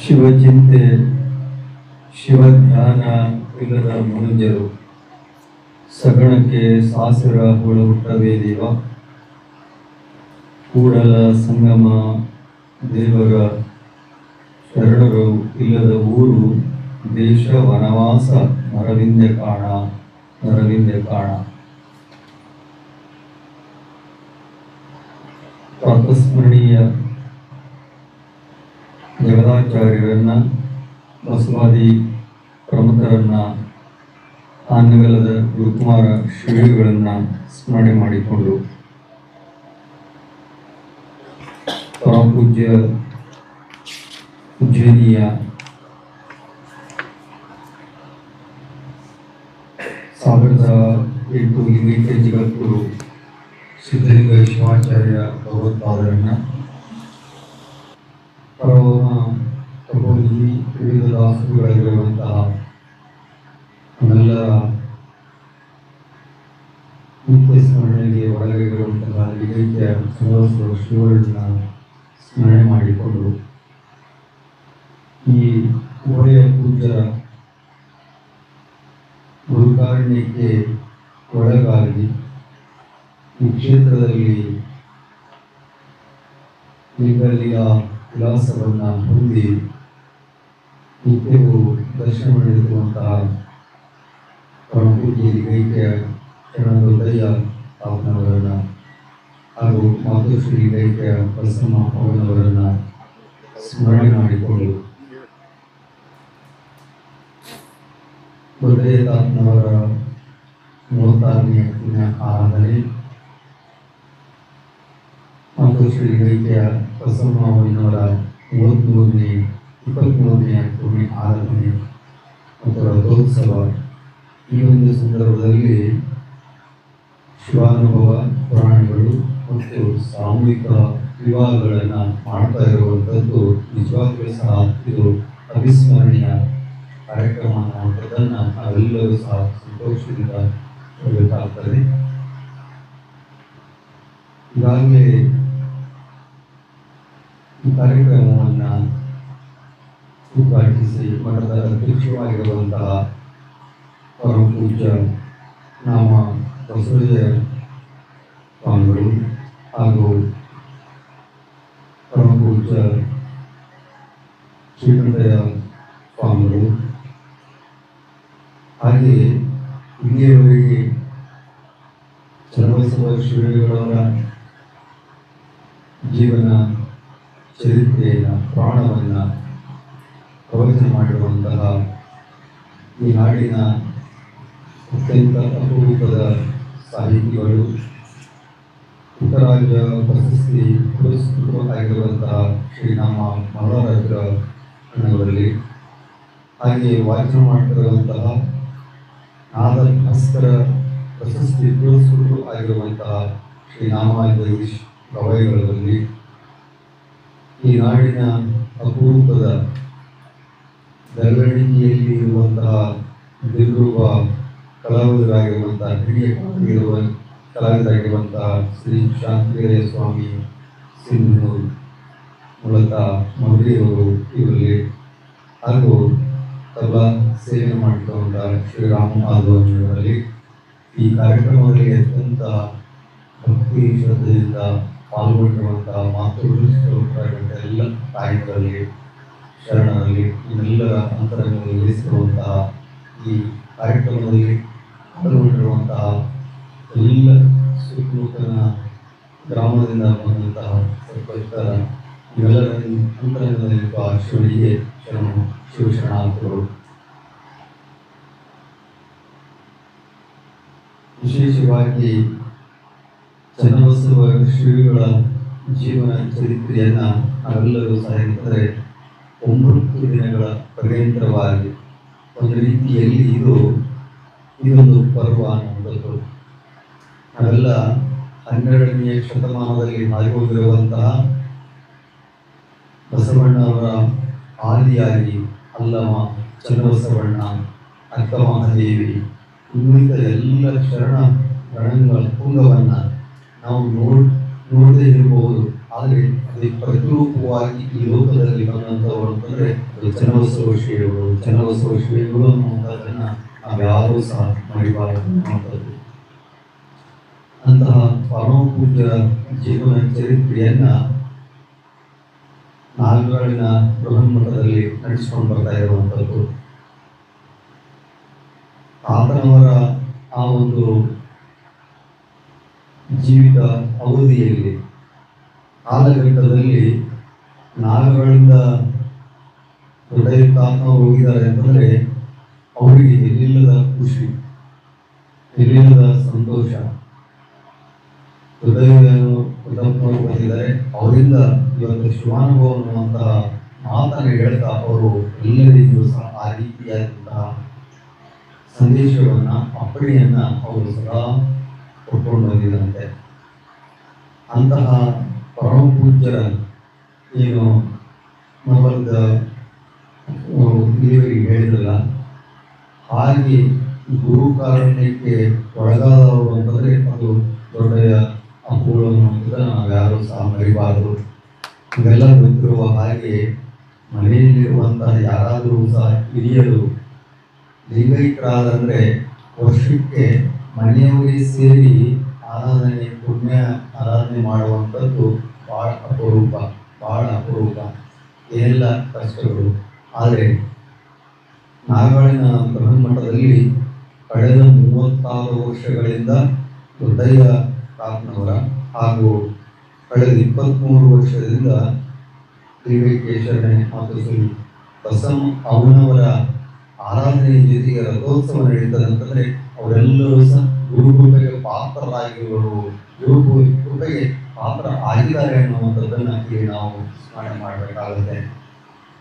ಶಿವಚಿಂತೆ ಶಿವಧ್ಯಾನ ಇಲ್ಲದ ಮನುಜರು, ಸಗಣಕ್ಕೆ ಸಾಸಿರ ಹುಳ ಹುಟ್ಟವೇ ದೇವ. ಕೂಡಲ ಸಂಗಮ ದೇವರ ಶರಣರು ಇಲ್ಲದ ಊರು ದೇಶ ವನವಾಸ ನರವಿಂದೆ ಕಾಣ ನರವಿಂದೆ ಕಾಣ. ಪ್ರಾತಸ್ಮರಣೀಯ ಜಗದಾಚಾರ್ಯರನ್ನ ಬಸವಾದಿ ಪ್ರಮುಖರನ್ನ, ಆನಗಲದ ಗುರುಕುಮಾರ ಶ್ರೀಗಳನ್ನ ಸ್ಮರಣೆ ಮಾಡಿಕೊಂಡು ಪೂಜ್ಯ ಉಜ್ಜಯಿನಿಯ ಸಾವಿರದ ಎಂಟು ಲಿಂಗೈಕ್ಯ ಜಗದ್ಗುರು ಸಿದ್ಧಲಿಂಗ ಶಿವಾಚಾರ್ಯ ಭಗವತ್ಪಾದರನ್ನ ಪರಮ ತಗೊಂಡು ವಿವಿಧ ದಾಸರುಗಳಿರುವಂತಹ ನಮ್ಮೆಲ್ಲರ ನಿತ್ಯ ಸ್ಮರಣೆಗೆ ಒಳಗಿರುವಂತಹ ಲಿಂಗೈಕ್ಯ ಸಹೋದರ ಶಿವರನ್ನ ಸ್ಮರಣೆ ಮಾಡಿಕೊಂಡು ಈ ಉಭಯ ಪೂಜ್ಯರ ಗುರುಕಾರಣ್ಯಕ್ಕೆ ಒಳಗಾಗಿ ಈ ಕ್ಷೇತ್ರದಲ್ಲಿ ಲಿಂಗಲಿಯ ವಿಲಾಸವನ್ನು ಹೊಂದಿ ನಿತ್ಯವೂ ದರ್ಶನ ಮಾಡಿರುವಂತಹ ಪರಮಪೂಜ್ಯ ಲಿಂಗೈಕ್ಯ ಶರಣದೊಡ್ಡಯ್ಯ ಪಾಪನವರನ್ನ ಹಾಗೂ ಮಾತೃಶ್ರೀ ಲಿಂಗೈಕ್ಯ ಬಸಮ್ಮ ಅವರವರನ್ನ ಸ್ಮರಣೆ ಮಾಡಿಕೊಂಡು ಹೃದಯತಾತ್ಮವರ ಮೂವತ್ತಾರನೆಯ ಪುಣ್ಯ ಆರಾಧನೆ ಮತ್ತು ಶ್ರೀ ಬಸವಣ್ಣವರ ಮೂವತ್ತ್ಮೂರನೇ ಇಪ್ಪತ್ತ್ಮೂರನೇ ಪುಣ್ಯ ಆರಾಧನೆ ಮತ್ತು ರಥೋತ್ಸವ ಈ ಒಂದು ಸಂದರ್ಭದಲ್ಲಿ ಶಿವಾನುಭವ ಪುರಾಣಗಳು ಮತ್ತು ಸಾಮೂಹಿಕ ವಿವಾಹಗಳನ್ನು ಮಾಡ್ತಾ ಇರುವಂಥದ್ದು ನಿಜವಾಗ್ಲೂ ಸಹ ಇದು ಅವಿಸ್ಮರಣೀಯ ಕಾರ್ಯಕ್ರಮ ಅನ್ನುವಂಥದ್ದನ್ನು ನಾವೆಲ್ಲರೂ ಸಹ ಸಂತೋಷದಿಂದ ಹೇಳಬೇಕಾಗ್ತದೆ. ಈಗಾಗಲೇ ಕಾರ್ಯಕ್ರಮವನ್ನು ಉದ್ಘಾಟಿಸಿ ಮಠದ ಅಧ್ಯಕ್ಷವಾಗಿರುವಂತಹ ಪರಮ ಪೂಜ್ಯ ನಾಮ ಬಸವಯ್ಯ ಸ್ವಾಮಿಗಳು ಹಾಗೂ ಪರಮ ಪೂಜ್ಯ ಶ್ರೀಕಂಠಯ್ಯ ಸ್ವಾಮಿಗಳು. ಹಾಗೆಯೇ ಇಲ್ಲಿಯವರೆಗೆ ಚನ್ನಬಸವ ಶ್ರೀಗಳವರ ಜೀವನ ಚರಿತ್ರೆಯನ್ನು, ಪ್ರಾಣವನ್ನು ಪ್ರವಚನ ಮಾಡಿರುವಂತಹ ಈ ನಾಡಿನ ಅತ್ಯಂತ ಅಪರೂಪದ ಸಾಹಿತಿಗಳು ಪುಟ್ಟರಾಜ ಪ್ರಶಸ್ತಿ ಪುರಸ್ಕೃತರಾಗಿರುವಂತಹ ಶ್ರೀರಾಮ ಮಹಾರಾಜರ ಅಣ್ಣವರಲ್ಲಿ ಹಾಗೆಯೇ ವಾಚನ ಮಾಡ್ತಿರುವಂತಹ ನಾದ ಭಾಸ್ಕರ ಪ್ರಶಸ್ತಿ ಪುರಸ್ಕೃತರು ಆಗಿರುವಂತಹ ಶ್ರೀ ನಾಮ ಜಗದೀಶ್ ಗವಾಯಿಗಳಲ್ಲಿ ಈ ನಾಡಿನ ಅಪರೂಪದ ಬೆಳವಣಿಗೆಯಲ್ಲಿ ಇರುವಂತಹ ದಿಗ್ರೂಪ ಕಲಾವಿದರಾಗಿರುವಂತಹ, ಹಿರಿಯ ಇರುವ ಕಲಾವಿದರಾಗಿರುವಂತಹ ಶ್ರೀ ಶಾಂತಿವೀರ ಸ್ವಾಮಿ ಸಿಂಧು ಮೂಲತಃ ಮದುವೆಯವರು ಇವರಲ್ಲಿ ಹಾಗೂ ತಬಲಾ ಸೇವೆ ಮಾಡಿಕೊಂಡ ಶ್ರೀರಾಮ ಮಾಧವರಲ್ಲಿ ಈ ಕಾರ್ಯಕ್ರಮದಲ್ಲಿ ಅತ್ಯಂತ ಭಕ್ತಿ ಶ್ರದ್ಧೆಯಿಂದ ಪಾಲ್ಗೊಂಡಿರುವಂತಹ ಮಾತೃಶ್ವರೂಪರಾಗಿರುವಂತಹ ಎಲ್ಲ ತಾಯಿಗಳಲ್ಲಿ ಶರಣರಲ್ಲಿ ಇವರೆಲ್ಲರ ಅಂತರಗಳಲ್ಲಿ ಇರಿಸಿರುವಂತಹ ಈ ಕಾರ್ಯಕ್ರಮದಲ್ಲಿ ಪಾಲ್ಗೊಂಡಿರುವಂತಹ ಎಲ್ಲ ಸುತ್ತಮುತ್ತಲಿನ ಗ್ರಾಮದಿಂದ ಬಂದಂತಹ ಸರ್ಪಂಚರ ಇವೆಲ್ಲರ ಅಂತರಂಗದಲ್ಲಿರುವ ಶಿವನಿಗೆ ಶರಣ ಅಂತರು ವಿಶೇಷವಾಗಿ ಚನ್ನಬಸವ ಶ್ರೀಗಳ ಜೀವನ ಚರಿತ್ರೆಯನ್ನ ಅವೆಲ್ಲರೂ ಹೇಳ್ತಾರೆ ಒಂಬತ್ತು ದಿನಗಳ ಪರ್ಯಂತರವಾಗಿ ಒಂದು ರೀತಿಯಲ್ಲಿ ಇದು ಇದೊಂದು ಪರ್ವ ಅನ್ನುವಂಥದ್ದು ನಾವೆಲ್ಲ ಹನ್ನೆರಡನೆಯ ಶತಮಾನದಲ್ಲಿ ಹಾರಿಹೋಗಿರುವಂತಹ ಬಸವಣ್ಣವರ ಆದಿಯಾಗಿ ಅಲ್ಲಮ ಚನ್ನಬಸವಣ್ಣ ಅಕ್ಕಮಹಾದೇವಿ ಇನ್ನಿತ ಎಲ್ಲ ಶರಣ ಗಣಗಳ ಪುಂಗವನ್ನು ನಾವು ನೋಡ್, ನೋಡದೆ ಇರಬಹುದು. ಆದರೆ ಅದು ಪ್ರತಿರೂಪವಾಗಿ ಈ ಲೋಕದಲ್ಲಿ ಬಂದಂಥವರು ಅಂತಂದರೆ ಅದು ಚನ್ನಬಸವ ಶ್ರೀಗಳು. ಚನ್ನಬಸವ ಶ್ರೀಗಳು ನಾವು ನಾವ್ಯಾರೂ ಸಹ ಮರಿಬಾರದು ಅನ್ನುವಂಥದ್ದು. ಅಂತಹ ಪರಮ ಪೂಜ್ಯರ ಜೀವನ ಚರಿತ್ರೆಯನ್ನು ನಾಲ್ಗಳಿನ ಬೃಹನ್ಮಠದಲ್ಲಿ ನಡೆಸಿಕೊಂಡು ಬರ್ತಾ ಇರುವಂಥದ್ದು. ಆತನವರ ಆ ಒಂದು ಜೀವಿತ ಅವಧಿಯಲ್ಲಿ ಕಾಲಘಟ್ಟದಲ್ಲಿ ನಾಗಗಳಿಂದ ಹೃದಯಕ್ಕಾತ್ಮ ಹೋಗಿದ್ದಾರೆ ಅಂತಂದರೆ ಅವರಿಗೆ ಎಲ್ಲಿಲ್ಲದ ಖುಷಿ, ಎಲ್ಲಿಲ್ಲದ ಸಂತೋಷ. ಹೃದಯವನ್ನು ಬಂದಿದ್ದಾರೆ. ಅವರಿಂದ ಇವತ್ತು ಶಿವಾನುಭವ ಅನ್ನುವಂತಹ ಮಾತನ್ನು ಹೇಳ್ತಾ ಅವರು ಎಲ್ಲರಿಗೂ ಸಹ ಆ ರೀತಿಯಾದಂತಹ ಸಂದೇಶವನ್ನು, ಅಪ್ಪಣೆಯನ್ನು ಅವರು ಸದಾ ಕೊಟ್ಕೊಂಡು ಅಂತಹ ಪರಮ ಪೂಜ್ಯರ ಏನು ಮೊದಲದ ಇಲ್ಲಿವರೆಗೆ ಹೇಳಿದ್ರಲ್ಲ, ಹಾಗೆ ಗುರು ಕಾರಣಕ್ಕೆ ಒಳಗಾದವರು ಅಂತಂದ್ರೆ ಅದು ದೊಡ್ಡ ಅನ್ನೋದನ್ನ ನಾವು ಯಾರು ಸಹ ಮರಿಬಾರದು. ಇವೆಲ್ಲ ಗೊತ್ತಿರುವ ಹಾಗೆ ಮನೆಯಲ್ಲಿರುವಂತಹ ಯಾರಾದರೂ ಸಹ ಹಿರಿಯರು, ಲಿಂಗೈಕ್ಯರಾದಂದ್ರೆ ವರ್ಷಕ್ಕೆ ಮನೆಯವರೇ ಸೇರಿ ಆರಾಧನೆ, ಪುಣ್ಯ ಆರಾಧನೆ ಮಾಡುವಂಥದ್ದು ಭಾಳ ಅಪರೂಪ ಭಾಳ ಅಪರೂಪ. ಎಲ್ಲ ಕಷ್ಟಗಳು. ಆದರೆ ನಾಗಾಳಿನ ಬ್ರಹ್ಮಮಠದಲ್ಲಿ ಕಳೆದ ಮೂವತ್ತಾರು ವರ್ಷಗಳಿಂದ ಹೃದಯ ಕಾತ್ನವರ ಹಾಗೂ ಕಳೆದ ಇಪ್ಪತ್ತ್ಮೂರು ವರ್ಷದಿಂದ ತ್ರಿವೇಕೇಶ್ವರನೇ ಶ್ರೀ ಬಸಮ್ ಅವನವರ ಆರಾಧನೆ ಜೊತೆಗೆ ರಥೋತ್ಸವ ನಡೀತದೆ ಅಂತಂದ್ರೆ ಅವರೆಲ್ಲರೂ ಸಹ ಗುರುಕೃಪೆಗೆ ಪಾತ್ರರಾಗಿರುವರು. ಗುರು ಕೃಪೆಗೆ ಪಾತ್ರ ಆಗಿದ್ದಾರೆ ಅನ್ನುವಂಥದ್ದನ್ನ ಇಲ್ಲಿ ನಾವು ಸ್ಮರಣೆ ಮಾಡಬೇಕಾಗುತ್ತೆ.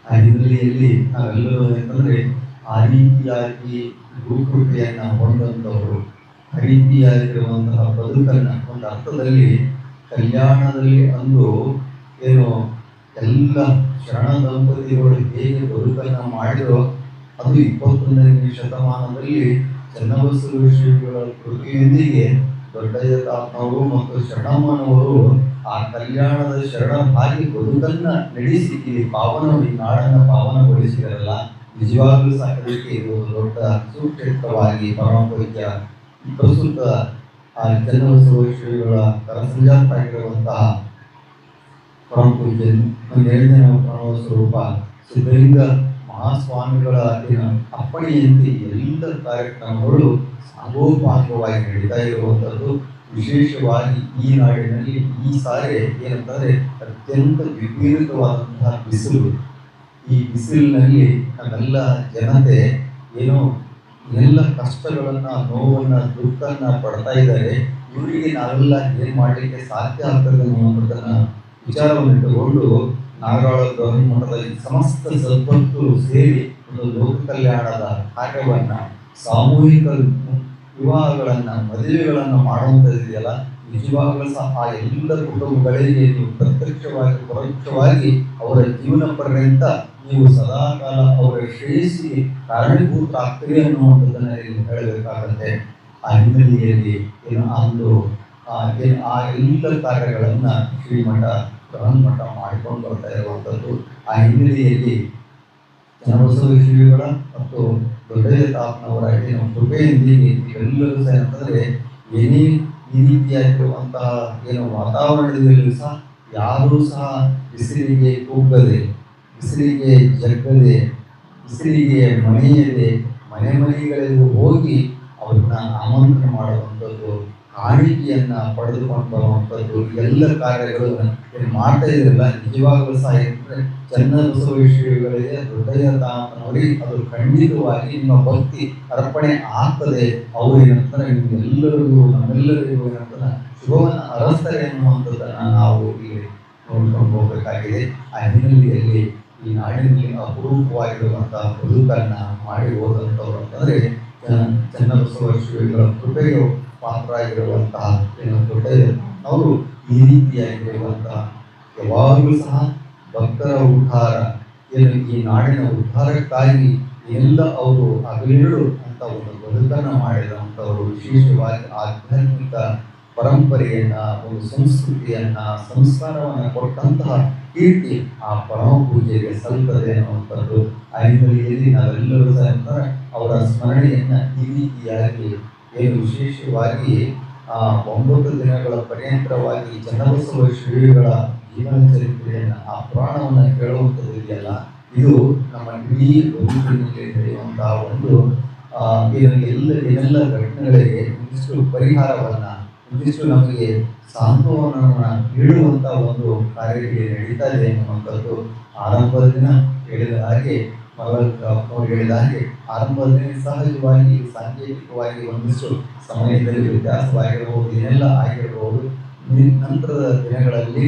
ಆ ಹಿನ್ನೆಲೆಯಲ್ಲಿ ನಾವೆಲ್ಲರೂ ಅಂತಂದ್ರೆ ಆ ರೀತಿಯಾಗಿ ಗುರುಕೃಪೆಯನ್ನ ಹೊಂದಂತವರು ಆ ರೀತಿಯಾಗಿರುವಂತಹ ಬದುಕನ್ನ ಒಂದು ಅರ್ಥದಲ್ಲಿ ಕಲ್ಯಾಣದಲ್ಲಿ ಅಂದು ಏನು ಎಲ್ಲ ಶರಣ ದಂಪತಿಗಳು ಹೇಗೆ ಬದುಕನ್ನ ಮಾಡಿರೋ ಅದು ಇಪ್ಪತ್ತೊಂದನೇ ಶತಮಾನದಲ್ಲಿ ಚನ್ನಬಸವ ಶ್ರೀಗಳ ಕೃತಿಯೊಂದಿಗೆ ದೊಡ್ಡಯ್ಯ ತಾತನವರು ಮತ್ತು ಶರಣಮ್ಮನವರು ಆ ಕಲ್ಯಾಣದ ಶರಣ ಹಾಗೆ ಬದುಕನ್ನ ನಡೆಸಿ ಇಲ್ಲಿ ಪಾವನ ಈ ನಾಡನ್ನ ಪಾವನಗೊಳಿಸಿದಾರಲ್ಲ, ನಿಜವಾಗ್ಲೂ ಸಾಕಲಿಕ್ಕೆ ಇದು ದೊಡ್ಡ ಸುಕ್ಷೇತ್ರವಾಗಿ ಪರಮಪೂಜ್ಯ ಪ್ರಸ್ತುತ ಆ ಚನ್ನಬಸವ ಶ್ರೀಗಳ ಕರಸಂಜಾತ ಆಗಿರುವಂತಹ ಒಂದು ಪರಮ ಸ್ವರೂಪ ಸಿದ್ಧಲಿಂಗ ಮಹಾಸ್ವಾಮಿಗಳ ಏನು ಅಪ್ಪಣೆಯಂತೆ ಎಲ್ಲ ಕಾರ್ಯಕ್ರಮಗಳು ಸಾಗೋಪಾಂಗವಾಗಿ ನಡೀತಾ ಇರುವಂಥದ್ದು ವಿಶೇಷವಾಗಿ ಈ ನಾಡಿನಲ್ಲಿ ಈ ಸಾರಿ ಏನಂತಂದರೆ ಅತ್ಯಂತ ವಿಪರೀತವಾದಂತಹ ಬಿಸಿಲು. ಈ ಬಿಸಿಲಿನಲ್ಲಿ ನಮ್ಮೆಲ್ಲ ಜನತೆ ಏನೋ ಎಲ್ಲ ಕಷ್ಟಗಳನ್ನು, ನೋವನ್ನು, ದುಃಖನ್ನ ಪಡ್ತಾ ಇದ್ದಾರೆ. ಇವರಿಗೆ ನಾವೆಲ್ಲ ಏನು ಮಾಡಲಿಕ್ಕೆ ಸಾಧ್ಯ ಆಗ್ತದೆ ಅನ್ನುವಂಥದ್ದನ್ನು ವಿಚಾರವನ್ನು ಇಟ್ಟುಕೊಂಡು ನಾಗಾಳ ಮಠದಲ್ಲಿ ಸಮಸ್ತ ಸದ್ಭಕ್ತರು ಸೇರಿ ಒಂದು ಲೋಕ ಕಲ್ಯಾಣದ ಕಾರ್ಯವನ್ನ ಸಾಮೂಹಿಕ ವಿವಾಹಗಳನ್ನ, ಮದುವೆಗಳನ್ನ ಮಾಡುವಂಥದ್ದಿದೆಯಲ್ಲ ನಿಜವಾಗಲೂ ಸಹ ಎಲ್ಲ ಕುಟುಂಬಗಳಿಗೆ ನೀವು ಪ್ರತ್ಯಕ್ಷವಾಗಿ, ಪರೋಕ್ಷವಾಗಿ ಅವರ ಜೀವನ ಪರ್ಯಂತ ನೀವು ಸದಾಕಾಲ ಅವರ ಶ್ರೇಯಸ್ಸಿಗೆ ಕಾರಣೀಭೂತ ಆಗ್ತೀರಿ ಅನ್ನುವಂಥದ್ದನ್ನ ಇಲ್ಲಿ ಹೇಳಬೇಕಾಗತ್ತೆ. ಆ ಹಿನ್ನೆಲೆಯಲ್ಲಿ ಏನು ಅಂದು ಆ ಎಲ್ಲ ಕಾರ್ಯಗಳನ್ನ ಶ್ರೀಮಠ ಬೃಹನ್ಮಠ ಮಾಡಿಕೊಂಡು ಬರ್ತಾ ಇರುವಂಥದ್ದು ಆ ಹಿನ್ನೆಲೆಯಲ್ಲಿ ಜನಬಸವ ಶ್ರೀಗಳ ಮತ್ತು ದೊಡ್ಡದೇ ತಾತನವರ ಏನು ಕೃಪೆಯೊಂದಿಗೆ ಎಲ್ಲರೂ ಸಹ ಅಂತಂದರೆ ಏನೇ ಈ ರೀತಿಯಾಗಿರುವಂತಹ ಏನು ವಾತಾವರಣದಲ್ಲಿ ಸಹ ಯಾರೂ ಸಹ ಬಿಸಿಲಿಗೆ ಕೂಗದೆ, ಬಿಸಿಲಿಗೆ ಜಗ್ಗದೆ, ಬಿಸಿಲಿಗೆ ಮನೆಯದೆ ಮನೆ ಮನೆಗಳಿಗೂ ಹೋಗಿ ಅವ್ರನ್ನ ಆಮಂತ್ರಣ ಮಾಡುವಂಥದ್ದು ಕಾಣಿಕೆಯನ್ನ ಪಡೆದುಕೊಂಡು ಬರುವಂಥದ್ದು, ಎಲ್ಲ ಕಾರ್ಯಗಳು ಮಾಡ್ತಾ ಇದ್ರಲ್ಲ ನಿಜವಾಗಲೂ ಸಹ ಏನಂದ್ರೆ ಚನ್ನಬಸವ ಬಸವೇಶ್ವರಿಗಳಿಗೆ ಹೃದಯ ನೋಡಿ, ಅದು ಖಂಡಿತವಾಗಿ ನಿಮ್ಮ ಭಕ್ತಿ ಅರ್ಪಣೆ ಆಗ್ತದೆ. ಅವರು ಏನಂತಾರೆ ನಿಮ್ಗೆಲ್ಲರಿಗೂ ನಮ್ಮೆಲ್ಲರಿಗೂ ಏನಂತಾರೆ, ಶುಭವನ್ನು ಹರಸ್ತಾರೆ ಅನ್ನುವಂಥದ್ದನ್ನ ನಾವು ಇಲ್ಲಿ ನೋಡ್ಕೊಂಡು ಹೋಗಬೇಕಾಗಿದೆ. ಆ ಹಿನ್ನೆಲೆಯಲ್ಲಿ ಈ ನಾಡಿನಲ್ಲಿ ಅಪರೂಪವಾಗಿರುವಂತಹ ಬದುಕನ್ನ ಮಾಡಿ ಹೋದಂಥವ್ರು ಅಂತಂದ್ರೆ ಚನ್ನ- ಬಸವೇಶ್ವರಿಗಳ ಕೃಪೆಗೆ ಪಾತ್ರರಾಗಿರುವಂತಹ ಆಗಿರುವಂತಹ ದೊಡ್ಡ ಅವರು ಈ ರೀತಿಯಾಗಿರುವಂತಹ ಯಾವಾಗಲೂ ಸಹ ಭಕ್ತರ ಉದ್ಧಾರ, ಏನು ಈ ನಾಡಿನ ಉದ್ಧಾರಕ್ಕಾಗಿ ಎಲ್ಲ ಅವರು ಹಗಲಿರುಳು ಅಂತ ಒಂದು ಬದುಕನ್ನ ಮಾಡಿದಂಥವರು ವಿಶೇಷವಾಗಿ ಆಧ್ಯಾತ್ಮಿಕ ಪರಂಪರೆಯನ್ನ, ಒಂದು ಸಂಸ್ಕೃತಿಯನ್ನ, ಸಂಸ್ಕಾರವನ್ನು ಕೊಟ್ಟಂತಹ ಕೀರ್ತಿ ಆ ಪರಮ ಪೂಜೆಗೆ ಸಲ್ತದೆ ಅನ್ನುವಂಥದ್ದು ಆ ಹಿನ್ನೆಲೆಯಲ್ಲಿ ನಾವೆಲ್ಲರೂ ಸಹ ಅವರ ಸ್ಮರಣೆಯನ್ನ ಈ ರೀತಿಯಾಗಿ ವಿಶೇಷವಾಗಿ ಆ ಒಂಬತ್ತು ದಿನಗಳ ಪರ್ಯಂತರವಾಗಿ ಚನ್ನಬಸವ ಶ್ರೀಗಳ ಜೀವನ ಚರಿತ್ರೆಯನ್ನು ಆ ಪುರಾಣವನ್ನು ಕೇಳುವಂಥದ್ದು ಇದೆಯಲ್ಲ, ಇದು ನಮ್ಮ ಇಡೀ ಬದುಕಿನಲ್ಲಿ ನಡೆಯುವಂತಹ ಒಂದು ಎಲ್ಲ ಏನೆಲ್ಲ ಘಟನೆಗಳಿಗೆ ಒಂದಿಷ್ಟು ಪರಿಹಾರವನ್ನು, ಒಂದಿಷ್ಟು ನಮಗೆ ಸಾಂತ್ವನವನ್ನು ನೀಡುವಂಥ ಒಂದು ಕಾರ್ಯ ನಡೀತಾ ಇದೆ ಅನ್ನುವಂಥದ್ದು ಆರಂಭದ ದಿನ, ಹೇಳಿದ ಹಾಗೆ ಮರಳ್ ಅವರು ಹೇಳಿದ ಹಾಗೆ ಆರಂಭದಲ್ಲಿ ಸಹಜವಾಗಿ, ಸಾಂಕೇತಿಕವಾಗಿ ಒಂದಿಷ್ಟು ಸಮಯದಲ್ಲಿ ವ್ಯತ್ಯಾಸವಾಗಿರಬಹುದು ಏನೆಲ್ಲ ಆಗಿರಬಹುದು ನಂತರದ ದಿನಗಳಲ್ಲಿ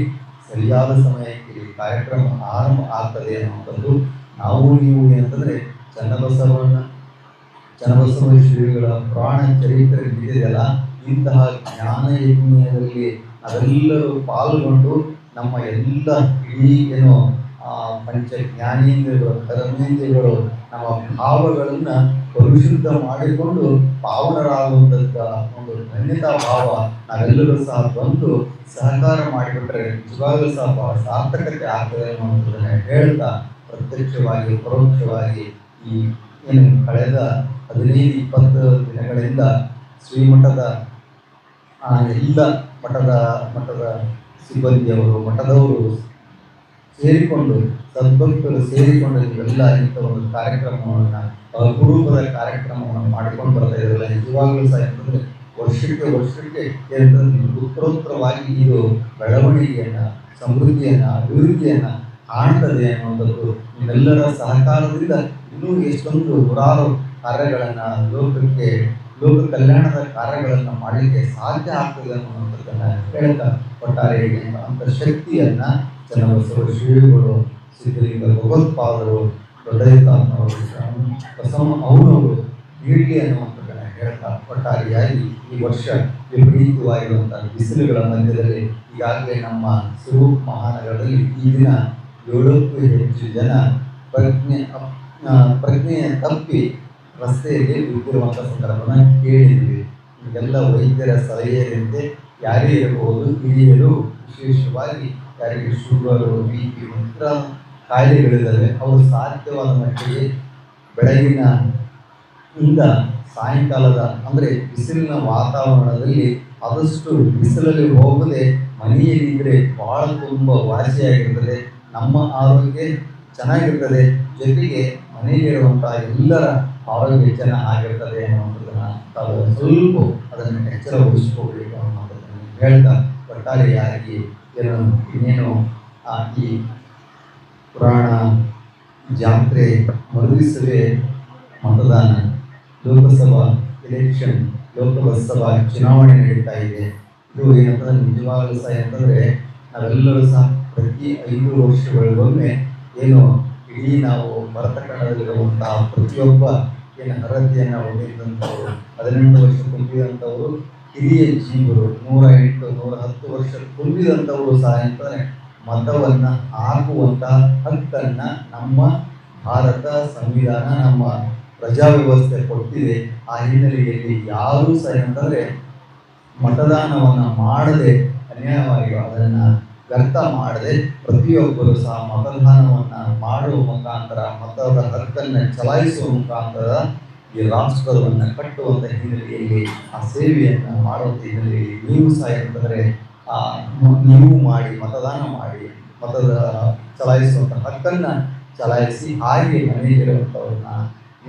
ಸರಿಯಾದ ಸಮಯಕ್ಕೆ ಕಾರ್ಯಕ್ರಮ ಆರಂಭ ಆಗ್ತದೆ ಅನ್ನುವಂಥದ್ದು ನಾವು ನೀವು ಏನಂತಂದ್ರೆ ಚನ್ನಬಸವಣ್ಣ ಚನ್ನಬಸವ ಶ್ರೀಗಳ ಪ್ರಾಣ ಚರಿತ್ರೆ ಇದೆಯಲ್ಲ ಇಂತಹ ಜ್ಞಾನ ಯಜ್ಞದಲ್ಲಿ ಅದೆಲ್ಲರೂ ಪಾಲ್ಗೊಂಡು ನಮ್ಮ ಎಲ್ಲ ಇಡೀ ಏನು ಆ, ಪಂಚ ಜ್ಞಾನೇಂದ್ರಿಯಗಳು ಕರ್ಮೇಂದ್ರಿಯಗಳು ನಮ್ಮ ಭಾವಗಳನ್ನ ಪರಿಶುದ್ಧ ಮಾಡಿಕೊಂಡು ಪಾವನರಾಗುವಂತ ಒಂದು ಧನ್ಯತಾ ಭಾವ ನಾವೆಲ್ಲರೂ ಸಹ ಬಂದು ಸಹಕಾರ ಮಾಡಿಬಿಟ್ರೆ ನಿಜವಾಗಲೂ ಸಹ ಸಾರ್ಥಕತೆ ಆಗ್ತದೆ ಅನ್ನೋದನ್ನ ಹೇಳ್ತಾ ಪ್ರತ್ಯಕ್ಷವಾಗಿ ಪರೋಕ್ಷವಾಗಿ ಈ ಏನು ಕಳೆದ ಹದಿನೈದು ಇಪ್ಪತ್ತು ದಿನಗಳಿಂದ ಶ್ರೀಮಠದ ಎಲ್ಲ ಮಠದ ಮಠದ ಸಿಬ್ಬಂದಿಯವರು ಮಠದವರು ಸೇರಿಕೊಂಡು, ಸದ್ಭಕ್ತರು ಸೇರಿಕೊಂಡು ಇವೆಲ್ಲ ಇಂಥ ಒಂದು ಕಾರ್ಯಕ್ರಮವನ್ನು ಅಪರೂಪದ ಕಾರ್ಯಕ್ರಮವನ್ನು ಮಾಡಿಕೊಂಡು ಬರ್ತಾ ಇದ್ರಲ್ಲ ನಿಜವಾಗ್ಲೂ ಸಹ ಅಂತಂದ್ರೆ ವರ್ಷಕ್ಕೆ ವರ್ಷಕ್ಕೆ ಏನಂತಂದ್ರೆ ಉತ್ತರೋತ್ತರವಾಗಿ ಇದು ಬೆಳವಣಿಗೆಯನ್ನ, ಸಮೃದ್ಧಿಯನ್ನ, ಅಭಿವೃದ್ಧಿಯನ್ನ ಕಾಣ್ತದೆ ಅನ್ನುವಂಥದ್ದು ಇವೆಲ್ಲರ ಸಹಕಾರದಿಂದ ಇನ್ನೂ ಎಷ್ಟೊಂದು ನೂರಾರು ಕಾರ್ಯಗಳನ್ನ ಲೋಕಕ್ಕೆ, ಲೋಕ ಕಲ್ಯಾಣದ ಕಾರ್ಯಗಳನ್ನ ಮಾಡಲಿಕ್ಕೆ ಸಾಧ್ಯ ಆಗ್ತದೆ ಅನ್ನುವಂಥದ್ದನ್ನ ಹೇಳ್ತಾ ಒಟ್ಟಾರೆ ಅಂತ ಶಕ್ತಿಯನ್ನ ಚನ್ನಬಸವ ಶ್ರೀಗಳು ಸಿದ್ಧಲಿಂಗ ಭಗವತ್ಪಾದರು ಹೃದಯತಾತ್ಮವರು ಬಸವ ಅವರವರು ನೀಡಲಿ ಅನ್ನುವಂಥದ್ದನ್ನು ಹೇಳ್ತಾ ಒಟ್ಟಾರೆಯಾಗಿ ಈ ವರ್ಷ ವಿಪರೀತವಾಗಿರುವಂತಹ ಬಿಸಿಲುಗಳ ಮಧ್ಯದಲ್ಲಿ ಈಗಾಗಲೇ ನಮ್ಮ ಸುರು ಮಹಾನಗರದಲ್ಲಿ ಈ ದಿನ ಏಳಕ್ಕೂ ಹೆಚ್ಚು ಜನ ಪ್ರಜ್ಞೆ ಪ್ರಜ್ಞೆ ತಪ್ಪಿ ರಸ್ತೆಯಲ್ಲಿ ಬಿದ್ದಿರುವಂಥ ಸಂದರ್ಭನ ಕೇಳಿದ್ವಿ ಈಗೆಲ್ಲ ವೈದ್ಯರ ಸಲಹೆಯಂತೆ ಯಾರೇ ಇರಬಹುದು, ಹಿರಿಯರು ವಿಶೇಷವಾಗಿ ಯಾರಿಗೆ ಶುಗರು ಬಿ ಪಿ ಒಂಥರ ಕಾಯಿಲೆಗಳಿದ್ದಾವೆ ಅವರು ಸಾಧ್ಯವಾದ ಮಟ್ಟಿಗೆ ಬೆಳಗಿನ ಇಂದ ಸಾಯಂಕಾಲದ ಅಂದರೆ ಬಿಸಿಲಿನ ವಾತಾವರಣದಲ್ಲಿ ಆದಷ್ಟು ಬಿಸಿಲಲ್ಲಿ ಹೋಗದೆ ಮನೆಯಲ್ಲಿದ್ದರೆ ಭಾಳ ತುಂಬ ವಾಸಿಯಾಗಿರ್ತದೆ. ನಮ್ಮ ಆರೋಗ್ಯ ಚೆನ್ನಾಗಿರ್ತದೆ. ಜೊತೆಗೆ ಮನೆಯಲ್ಲಿರುವಂತಹ ಎಲ್ಲರ ಆರೋಗ್ಯ ಚೆನ್ನಾಗಿರ್ತದೆ ಅನ್ನೋದನ್ನು ತಾವು ಸ್ವಲ್ಪ ಅದನ್ನು ಎಚ್ಚರ ವಹಿಸ್ಕೋಬೇಕು ಅನ್ನೋದನ್ನು ಹೇಳ್ತಾ ಒಟ್ಟಾರೆಯಾಗಿ ಇನ್ನೇನು ಈ ಪುರಾಣ ಜಾತ್ರೆ ಮರುಗಿಸುವೆ ಮತದಾನ, ಲೋಕಸಭಾ ಎಲೆಕ್ಷನ್ ಲೋಕಸಭಾ ಚುನಾವಣೆ ನಡೀತಾ ಇದೆ. ಇದು ಏನಂತಂದ್ರೆ ನಿಜವಾಗಲೂ ಸಹ ಅಂತಂದ್ರೆ ನಾವೆಲ್ಲರೂ ಸಹ ಪ್ರತಿ ಐದು ವರ್ಷಗಳಿಗೊಮ್ಮೆ ಏನು ಇಡೀ ನಾವು ಭರತ ಕನ್ನಡದಲ್ಲಿರುವಂತಹ ಪ್ರತಿಯೊಬ್ಬ ಏನು ಅರ್ಹತೆಯನ್ನು ಹೊಂದಿದ್ದಂಥವ್ರು, ಹದಿನೆಂಟು ವರ್ಷ ತುಂಬಿದಂಥವರು ಹಿರಿಯ ಜೀವರು ನೂರ ಎಂಟು, ನೂರ ಹತ್ತು ವರ್ಷ ತುಂಬಿದಂಥವರು ಸಹ ಅಂತಂದ್ರೆ ಮತವನ್ನು ಹಾಕುವಂಥ ಹಕ್ಕನ್ನ ನಮ್ಮ ಭಾರತ ಸಂವಿಧಾನ, ನಮ್ಮ ಪ್ರಜಾವ್ಯವಸ್ಥೆ ಕೊಟ್ಟಿದೆ. ಆ ಹಿನ್ನೆಲೆಯಲ್ಲಿ ಯಾರೂ ಸಹ ಅಂತಂದರೆ ಮತದಾನವನ್ನು ಮಾಡದೆ ಅನ್ಯಾಯವಾಗಿ ಅದನ್ನು ವ್ಯರ್ಥ ಮಾಡದೆ ಪ್ರತಿಯೊಬ್ಬರು ಸಹ ಮತದಾನವನ್ನು ಮಾಡುವ ಮುಖಾಂತರ, ಮತದ ಹಕ್ಕನ್ನ ಚಲಾಯಿಸುವ ಮುಖಾಂತರ ಈ ರಾಷ್ಟ್ರವನ್ನು ಕಟ್ಟುವಂತ ಹಿನ್ನೆಲೆಯಲ್ಲಿ, ಆ ಸೇವೆಯನ್ನು ಮಾಡುವಂಥ ಹಿನ್ನೆಲೆಯಲ್ಲಿ ನೀವು ಸಹ ಏನಂದರೆ, ಆ, ನೀವು ಮಾಡಿ, ಮತದಾನ ಮಾಡಿ, ಮತದ ಚಲಾಯಿಸುವಂತ ಹಕ್ಕನ್ನು ಚಲಾಯಿಸಿ, ಹಾಗೆ ಮನೆಯಲ್ಲಿರುವಂಥವ್ರನ್ನ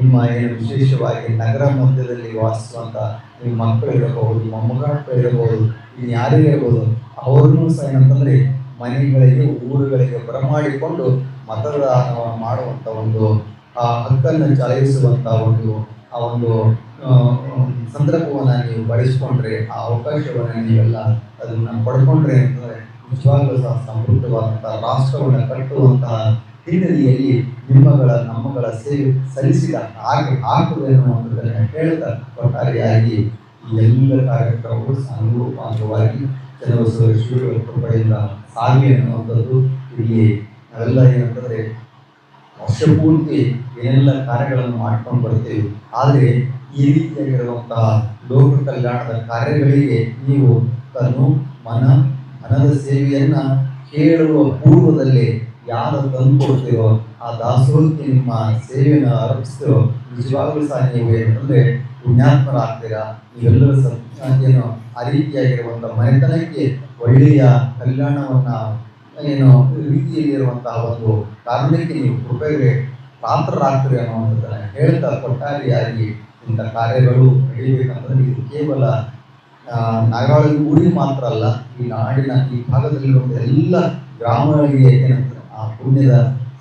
ನಿಮ್ಮ ಏನು ವಿಶೇಷವಾಗಿ ನಗರ ಮಧ್ಯದಲ್ಲಿ ವಾಸಿಸುವಂಥ ನಿಮ್ಮ ಮಕ್ಕಳಿರಬಹುದು ಮೊಮ್ಮಕ್ಕಳಿರಬಹುದು ಇನ್ನು ಯಾರೇ ಇರಬಹುದು, ಅವರನ್ನು ಸಹ ಏನಂತಂದರೆ ಮನೆಗಳಿಗೆ, ಊರುಗಳಿಗೆ ಬರಮಾಡಿಕೊಂಡು ಮತದಾನವನ್ನು ಮಾಡುವಂತ ಒಂದು, ಆ, ಹಕ್ಕನ್ನು ಚಲಾಯಿಸುವಂತ ಒಂದು ಆ ಒಂದು ಸಂದರ್ಭವನ್ನು ನೀವು ಬಳಸಿಕೊಂಡ್ರೆ, ಆ ಅವಕಾಶವನ್ನು ನೀವೆಲ್ಲ ಅದನ್ನು ಪಡ್ಕೊಂಡ್ರೆ ಅಂತಂದ್ರೆ ನಿಜವಾಗ್ಲೂ ಸಹ ಸಮೃದ್ಧವಾದಂತಹ ರಾಷ್ಟ್ರವನ್ನು ಕಟ್ಟುವಂತಹ ಹಿನ್ನೆಲೆಯಲ್ಲಿ ನಿಮ್ಮಗಳ, ನಮ್ಮಗಳ ಸೇವೆ ಸಲ್ಲಿಸಿದ ಹಾಗೆ ಆಗ್ತದೆ ಅನ್ನುವಂಥದ್ದನ್ನು ಹೇಳ್ತಾ ಒಟ್ಟಾರೆಯಾಗಿ ಎಲ್ಲ ಕಾರ್ಯಕ್ರಮಗಳು ಸಾಂಗವಾಗಿ ಕೆಲವು ಶ್ರೀಗಳ ಕೃಪೆಯಿಂದ ಸಾಗಿ ಅನ್ನುವಂಥದ್ದು ಇಲ್ಲಿ ನಾವೆಲ್ಲ ಏನಂತಂದರೆ ವರ್ಷ ಪೂರ್ತಿ ಏನೆಲ್ಲ ಕಾರ್ಯಗಳನ್ನು ಮಾಡ್ಕೊಂಡು ಬರ್ತೀವಿ ಆದರೆ ಈ ರೀತಿಯಾಗಿರುವಂತಹ ಲೋಕ ಕಲ್ಯಾಣದ ಕಾರ್ಯಗಳಿಗೆ ನೀವು ತನು ಮನ, ಮನದ ಸೇವೆಯನ್ನ ಕೇಳುವ ಪೂರ್ವದಲ್ಲಿ ಯಾರು ತಂದುಕೊಡ್ತೀರೋ ಆ ದಾಸೋಹಕ್ಕೆ ನಿಮ್ಮ ಸೇವೆಯನ್ನು ಅರ್ಪಿಸ್ತೀರೋ ನಿಜವಾಗ್ಲೂ ಸಹ ನೀವು ಏನಂದ್ರೆ ಪುಣ್ಯಾತ್ಮರಾಗ್ತೀರಾ? ನೀವೆಲ್ಲರೂ ಸತ್ಯಾಗಿಯನ್ನು ಆ ರೀತಿಯಾಗಿರುವಂಥ ಮನೆತನಕ್ಕೆ ಒಳ್ಳೆಯ ಕಲ್ಯಾಣವನ್ನ ಏನು ರೀತಿಯಲ್ಲಿರುವಂತಹ ಒಂದು ಕಾರಣಕ್ಕೆ ನೀವು ಕೃಪೆಗೆ ಪಾತ್ರರಾಗ್ತೀರಿ ಅನ್ನುವಂಥದ್ದನ್ನು ಹೇಳ್ತಾ ಕೊಟ್ಟಾರಿಯಾಗಿ ಇಂಥ ಕಾರ್ಯಗಳು ನಡೀಬೇಕಂದ್ರೆ ಇದು ಕೇವಲ ನಗರ ಊರಿಗೆ ಮಾತ್ರ ಅಲ್ಲ, ಈ ನಾಡಿನ ಈ ಭಾಗದಲ್ಲಿರುವಂತಹ ಎಲ್ಲ ಗ್ರಾಮಗಳಿಗೆ ಏನಂತಾರೆ ಆ ಪುಣ್ಯದ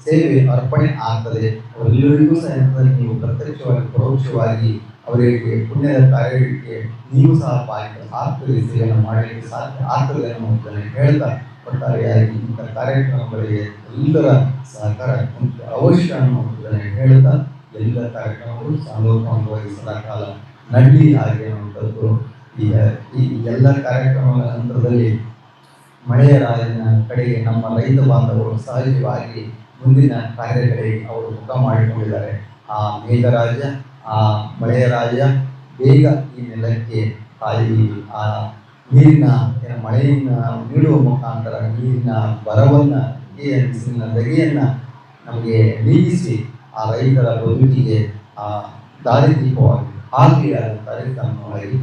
ಸೇವೆ ಅರ್ಪಣೆ ಆಗ್ತದೆ. ಅವರೆಲ್ಲರಿಗೂ ಸಹ ಏನಂತಂದ್ರೆ ನೀವು ಪ್ರತ್ಯಕ್ಷವಾಗಿ, ಪರೋಕ್ಷವಾಗಿ ಅವರಿಗೆ ಪುಣ್ಯದ ಕಾರ್ಯಗಳಿಗೆ ನೀವು ಸಹ ಪಾಲಿಕೆ ಆಗ್ತದೆ ಸೇವೆಯನ್ನು ಮಾಡಲಿಕ್ಕೆ ಸಾಧ್ಯ ಆಗ್ತದೆ ಅನ್ನುವಂಥದ್ದನ್ನು ಹೇಳ್ತಾ ಒಟ್ಟಾರೆಯಾಗಿ ಇಂಥ ಕಾರ್ಯಕ್ರಮಗಳಿಗೆ ಎಲ್ಲರ ಸಹಕಾರ ಅವಶ್ಯ ಅನ್ನುವಂಥದ್ದನ್ನು ಹೇಳ್ತಾ ಎಲ್ಲ ಕಾರ್ಯಕ್ರಮಗಳು ಸಾಮೂಹಿಕವಾಗಿ ಸದಾಕಾಲ ನಡಲಿ ಹಾಗೆ ಅನ್ನುವಂಥದ್ದು ಈಗ ಈ ಎಲ್ಲ ಕಾರ್ಯಕ್ರಮಗಳ ಹಂತದಲ್ಲಿ ಮಳೆಯ ರಾಜನ ಕಡೆಗೆ ನಮ್ಮ ರೈತ ಬಾಂಧವರು ಸಹಜವಾಗಿ ಮುಂದಿನ ಕಾರ್ಯಗಳಿಗೆ ಅವರು ಮುಖ ಮಾಡಿಕೊಂಡಿದ್ದಾರೆ. ಆ ಮೇಘರಾಜ, ಆ ಮಳೆಯ ರಾಜ ಬೇಗ ಈ ನೆಲಕ್ಕೆ ಆ ನೀರಿನ ಮಳೆಯನ್ನು ನೀಡುವ ಮುಖಾಂತರ ನೀರಿನ ಬರವನ್ನು ಬಿಸಿಲಿನ ದಗೆಯನ್ನ ನಮಗೆ ನೀಗಿಸಿ ಆ ರೈತರ ಬದುಕಿಗೆ ಆ ದಾರಿದೀಪವಾಗಿ ಆಗಲಿ ಅನ್ನೋ ಕಾರ್ಯಕ್ರಮವಾಗಿ